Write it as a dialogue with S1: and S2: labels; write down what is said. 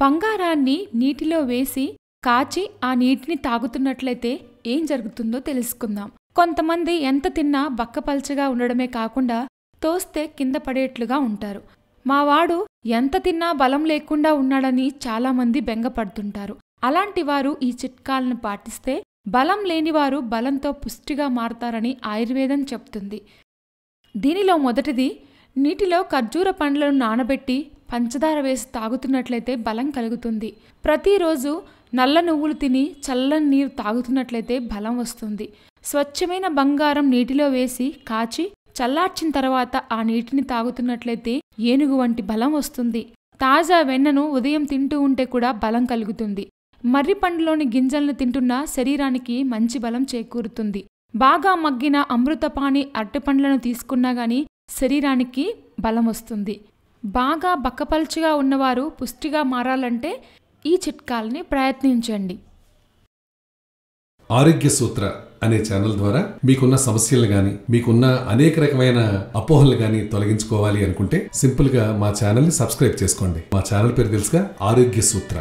S1: బంగారాన్ని నీటిలో వేసి కాచి ఆ నీటిని తాగుతున్నట్లయితే ఏం జరుగుతుందో తెలుసుకుందాం. కొంతమంది ఎంత తిన్నా బక్కపల్చగా ఉండడమే కాకుండా తోస్తే కింద పడేట్లుగా ఉంటారు. మావాడు ఎంత తిన్నా బలం లేకుండా ఉన్నాడని చాలామంది బెంగపడుతుంటారు. అలాంటి వారు ఈ చిట్కాలను పాటిస్తే బలం లేనివారు బలంతో పుష్టిగా మారతారని ఆయుర్వేదం చెప్తుంది. దీనిలో మొదటిది నీటిలో ఖర్జూర పండ్లను నానబెట్టి పంచదార వేసి తాగుతున్నట్లయితే బలం కలుగుతుంది. ప్రతిరోజు నల్ల నువ్వులు తిని చల్లని నీరు తాగుతున్నట్లయితే బలం వస్తుంది. స్వచ్ఛమైన బంగారం నీటిలో వేసి కాచి చల్లార్చిన తర్వాత ఆ నీటిని తాగుతున్నట్లయితే ఏనుగు వంటి బలం వస్తుంది. తాజా వెన్నను ఉదయం తింటూ ఉంటే కూడా బలం కలుగుతుంది. మర్రి పండులోని గింజలను తింటున్న శరీరానికి మంచి బలం చేకూరుతుంది. బాగా మగ్గిన అమృతపాణి అరటిపండ్లను తీసుకున్నా గాని శరీరానికి బలం వస్తుంది. బాగా బక్కపలుచుగా ఉన్నవారు పుష్టిగా మారాలంటే ఈ చిట్కాల్ని ప్రయత్నించండి.
S2: ఆరోగ్య సూత్ర అనే ఛానల్ ద్వారా మీకున్న సమస్యలు కానీ మీకున్న అనేక రకమైన అపోహలు కానీ తొలగించుకోవాలి అనుకుంటే సింపుల్గా మా ఛానల్ని సబ్స్క్రైబ్ చేసుకోండి. మా ఛానల్ పేరు తెలుసుగా ఆరోగ్య సూత్ర.